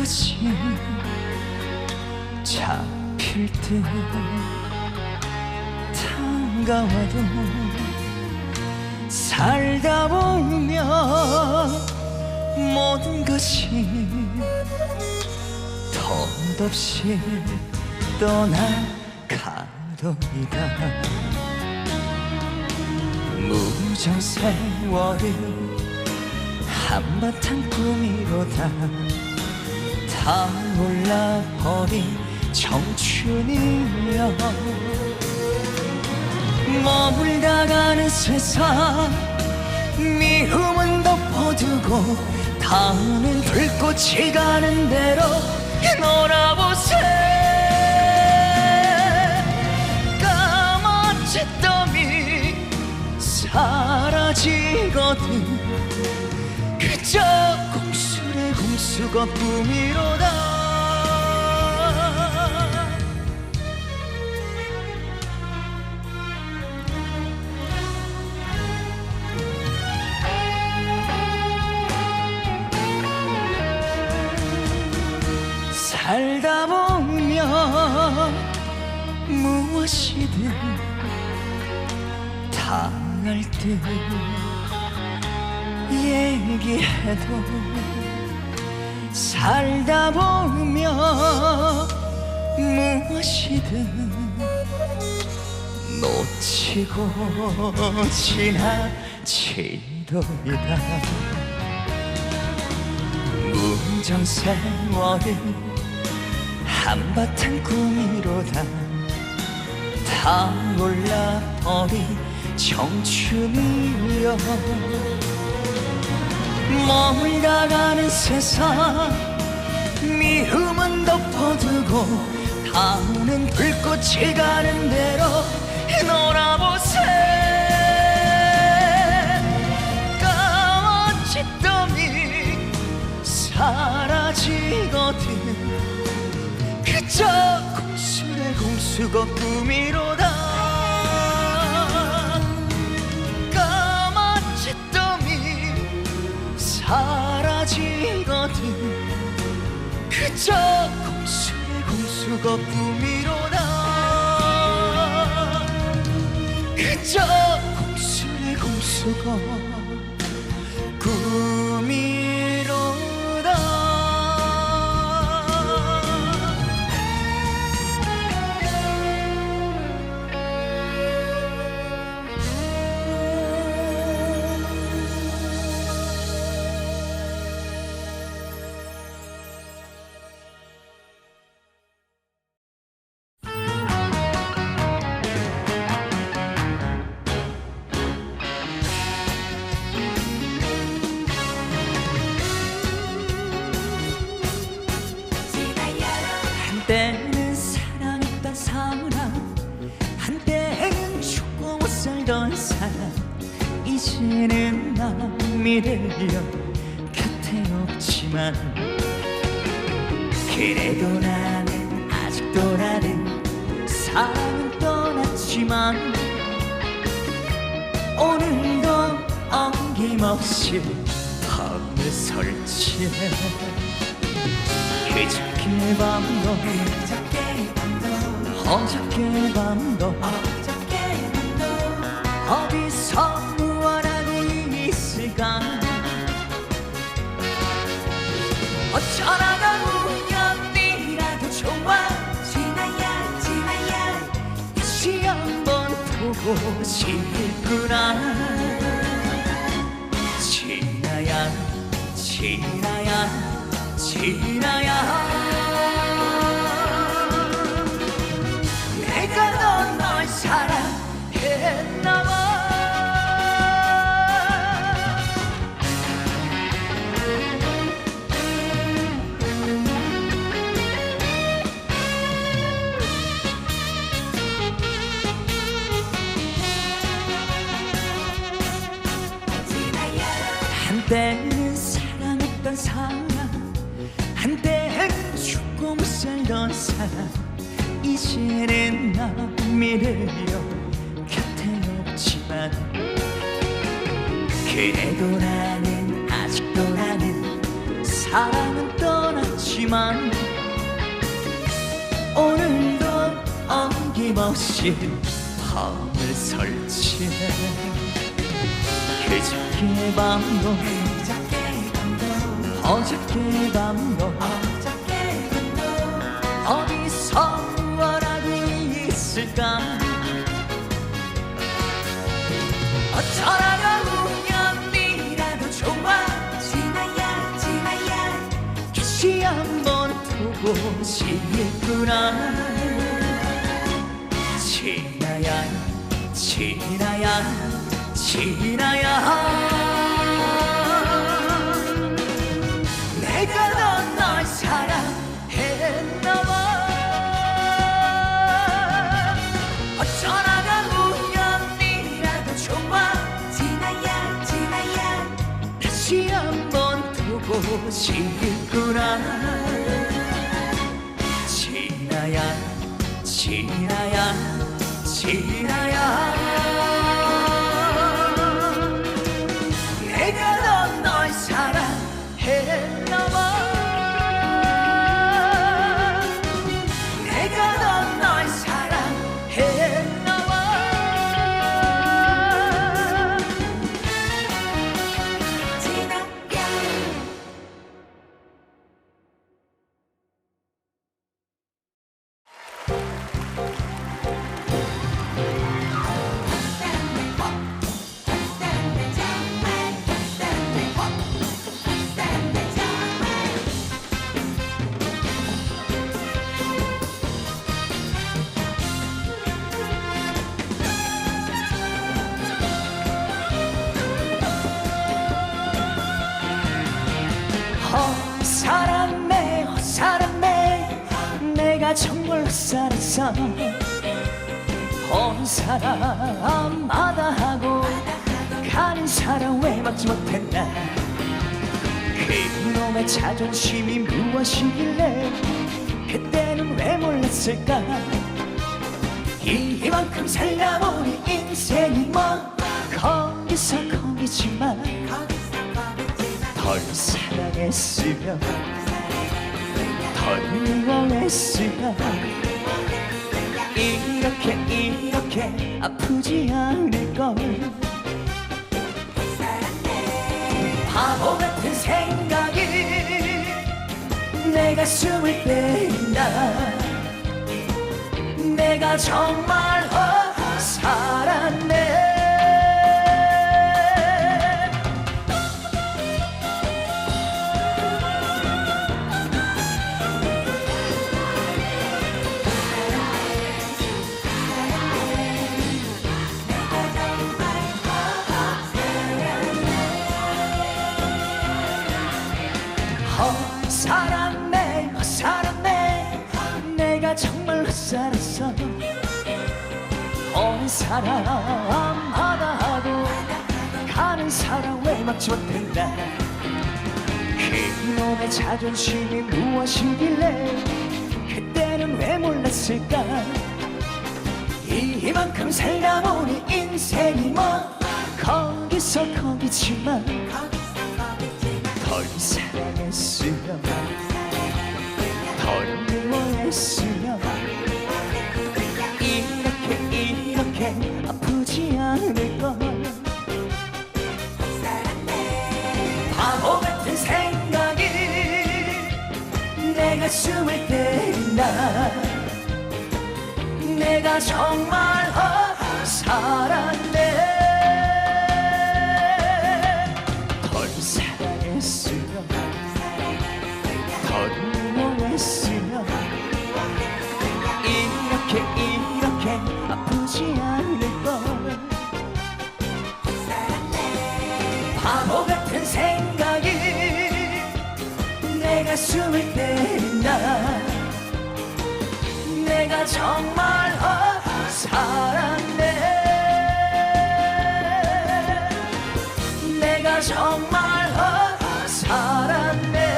것이 잡힐 듯 다가와도 살다 보면 모든 것이 덧없이 떠나가도이다. 무정 세월을 한바탕 꿈이로다 타올라버린 청춘이여. 머물다 가는 세상 미움은 덮어두고 다음은 불꽃이 가는 대로 놀아보세. 까맣지 땀이 사라지거든 수가 꿈이로다. 살다 보면 무엇이든 당할 듯 얘기해도 살다 보면 무엇이든 놓치고 지나치도이다. 무정 세월은 한바탕 꿈이로다. 타올라 버린 청춘이여. 머물다 가는 세상 미움은 덮어두고 다오는 불꽃이 가는 대로 놀아보세. 까맣지 땀이 사라지거든 그저 공술의 공수가 꿈이로다 저 공술의 공수가 꿈이로다 그저 공술의 공수가 미래여 곁에 없지만 그래도 나는 아직도 나는 사랑은 떠났지만 오늘도 어김없이 밤을 설치해 그저께 밤도 어저께 밤도 어디서 무엇하고 보고 싶구나. 지나야 지나야 지나야 끊임없이 밤을 설치네. 그저께 밤도 어저께 밤도 어디서 뭐라고 있을까? 어쩌라가 우연이라도 좋아? 지나야 지나야 다시 한번 보고 싶구나 지나야 지나야 지나야. 내가 넌널 사랑했나봐. 어쩌다가 우연이라도 좋아. 지나야 지나야. 다시 한번 보고 싶구나 지나야 내가 정말 살았어 온 사람 마다 하고 가는 사람 왜 막지 못했나 그놈의 자존심이 무엇이길래 그때는 왜 몰랐을까? 이만큼 살다보니 인생이 뭐 거기서 거기지만 덜 사랑했으면 덜 미워했으면 이렇게 이렇게 아프지 않을걸. 바보 같은 생각이 내 가슴을 때린다. 내가 정말 어, 살았네 살았어 온 사람마다 하고 가는 사람 왜 막지 못했나 그놈의 자존심이 무엇이길래 그때는 왜 몰랐을까? 이만큼 살다 보니 인생이 뭐 거기서 거기지만 덜 사랑했으면 덜 미워했으면 내 가슴을 때린다. 내가 정말 어, 살았네 덜 사랑했으면 덜 미워했으면 이렇게 이렇게 아프지 않을 걸. 바보 같은 생각이 내 가슴을 정말 어, 살았네 내가 정말 어, 살았네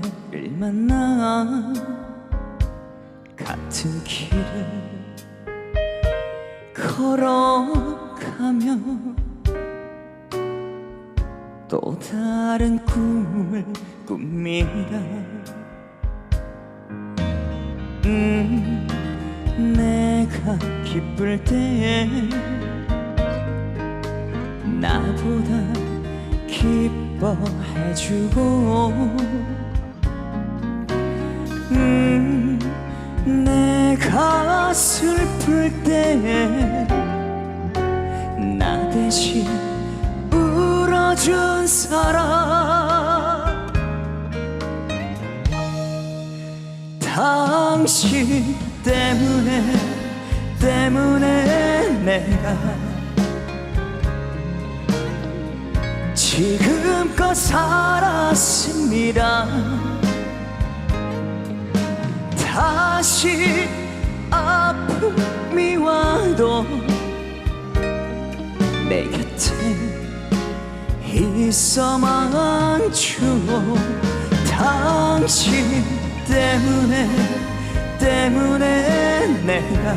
그대를 만나 같은 길을 걸어가며 또 다른 꿈을 꿉니다 음, 내가 기쁠 때 나보다 기뻐해주고 음, 내가 슬플 때 나 대신 울어준 사람. 당신 때문에 때문에 내가 지금껏 살았습니다 다시 아픔이 와도 내 곁에 있어만 줘 당신 때문에 때문에 내가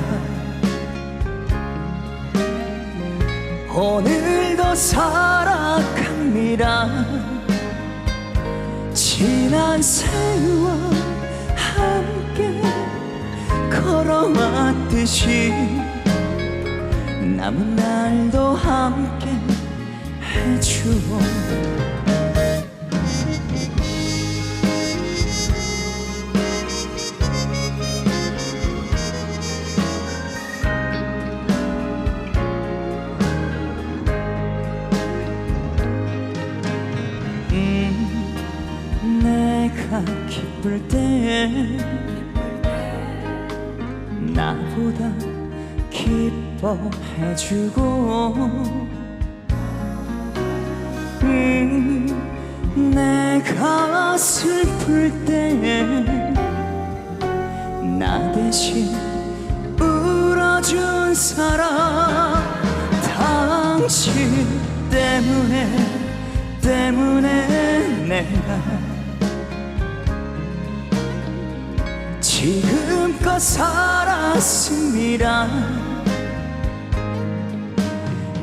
오늘도 살아갑니다. 지난 세월 함께 걸어왔듯이 남은 날도 함께 해주어. 음, 내가 기쁠 때 나보다 기뻐해주고. 음, 내가 슬플 때 나 대신 울어준 사람 당신 때문에 때문에 내가 지금 껏 살았습니다.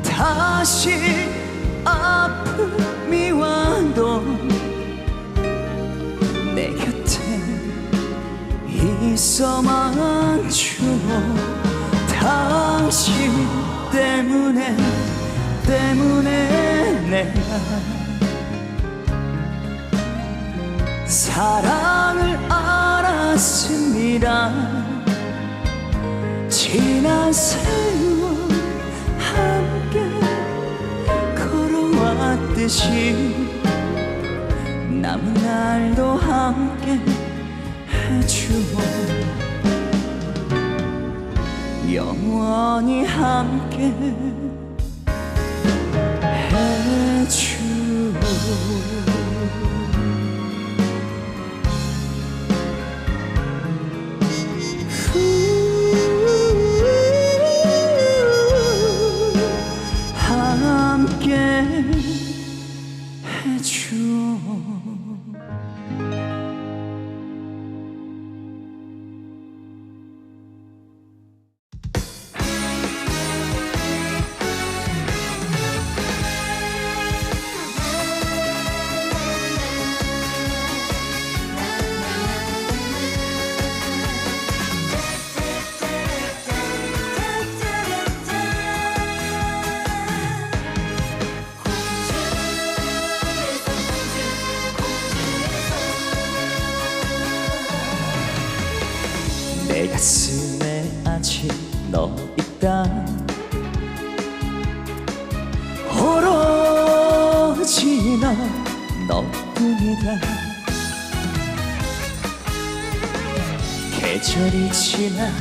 다시 아픔이 와도 내 곁에 있어만 줘 당신 때문에 때문에 내가 사랑을 알았습니다. 지난 세월 함께 걸어왔듯이 남은 날도 함께 해주어 영원히 함께 가슴에 아직 너 있다 오로지 너 너뿐이다. 계절이 지나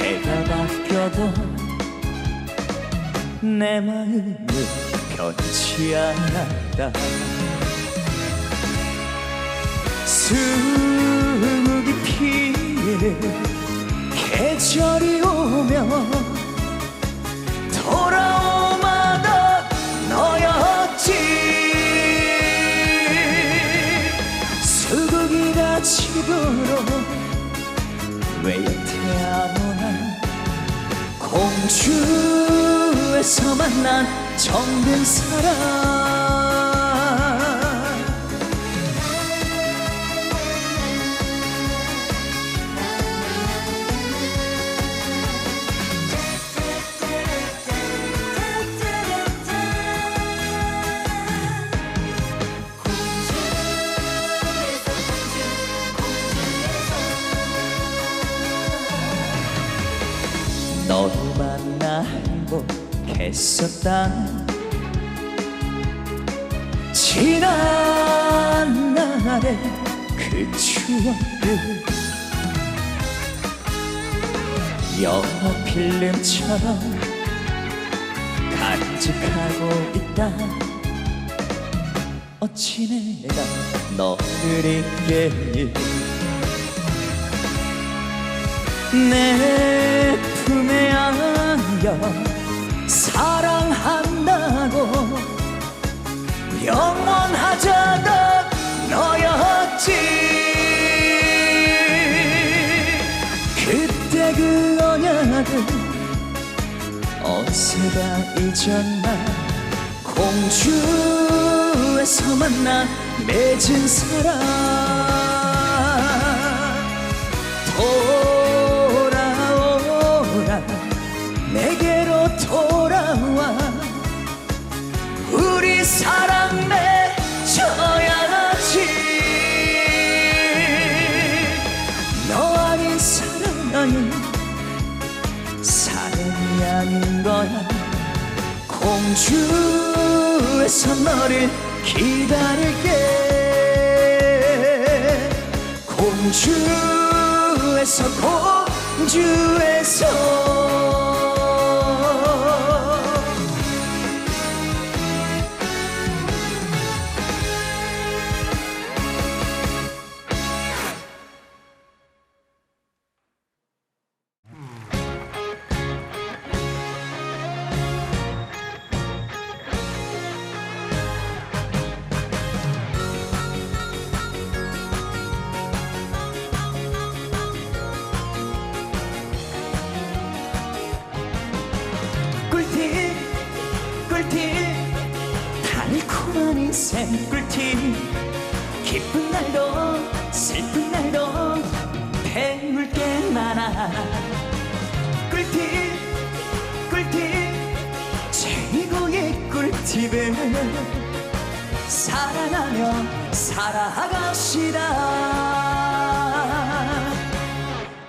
해가 바뀌어도 내 마음은 변치 않았다 계절이 오면 돌아오마다 너였지. 수국이가 집으로 왜 여태 안 오나? 공주에서 만난 정든 사람. 했었다 지난 날의 그 추억을 영화 필름처럼 간직하고 있다 어찌 내가 너를 잊게 내 어느새가 잊었나? 공주에서 만나 맺은 사랑 주에서 너를 기다릴게. 공주에서 공주에서 인생 꿀팁 기쁜 날도 슬픈 날도 배울 게 많아 꿀팁 꿀팁 최고의 꿀팁은 사랑하며 살아갑시다.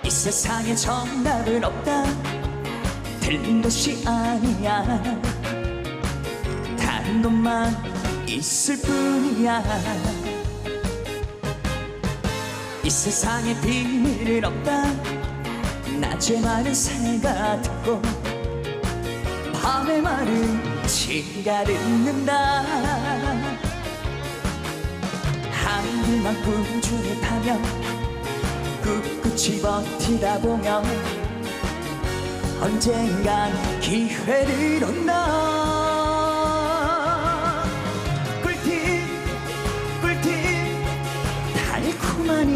이 세상에 정답은 없다. 틀린 것이 아니야. 다른 것만 있을 뿐이야. 이 세상에 비밀은 없다. 낮에 말은 새가 듣고 밤에 말은 지가 듣는다. 한글만 꾸준히 타며 꿋꿋이 버티다 보면 언젠간 기회를 온다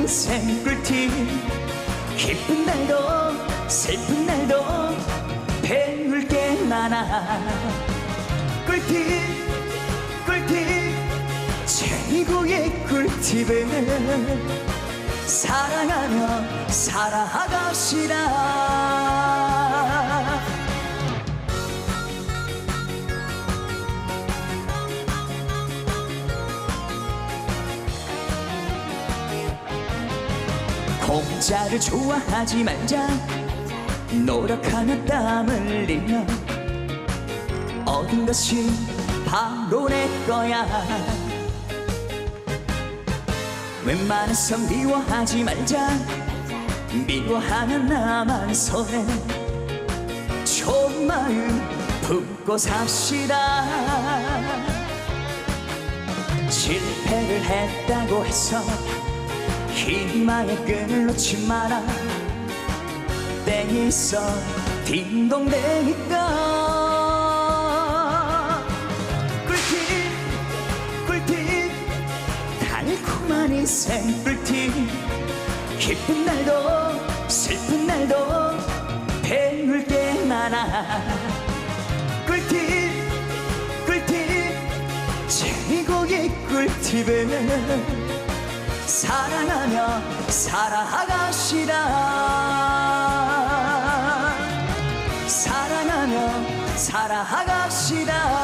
인생 꿀팁 기쁜 날도 슬픈 날도 배울 게 많아. 꿀팁 꿀팁. 최고의 꿀팁은 사랑하며 살아갑시다 공짜를 좋아하지 말자. 노력하며 땀 흘리며 얻은 것이 바로 내 거야. 웬만해서 미워하지 말자. 미워하면 나만 손해 좋은 마음 품고 삽시다. 실패를 했다고 해서 희망의 끈을 놓지 마라 땡이 있어. 딩동댕이가 꿀팁 꿀팁. 달콤한 인생 꿀팁. 기쁜 날도 슬픈 날도 배울 게 많아. 꿀팁 꿀팁. 제국의 꿀팁은 사랑하며 살아가시라 사랑하며 살아가시라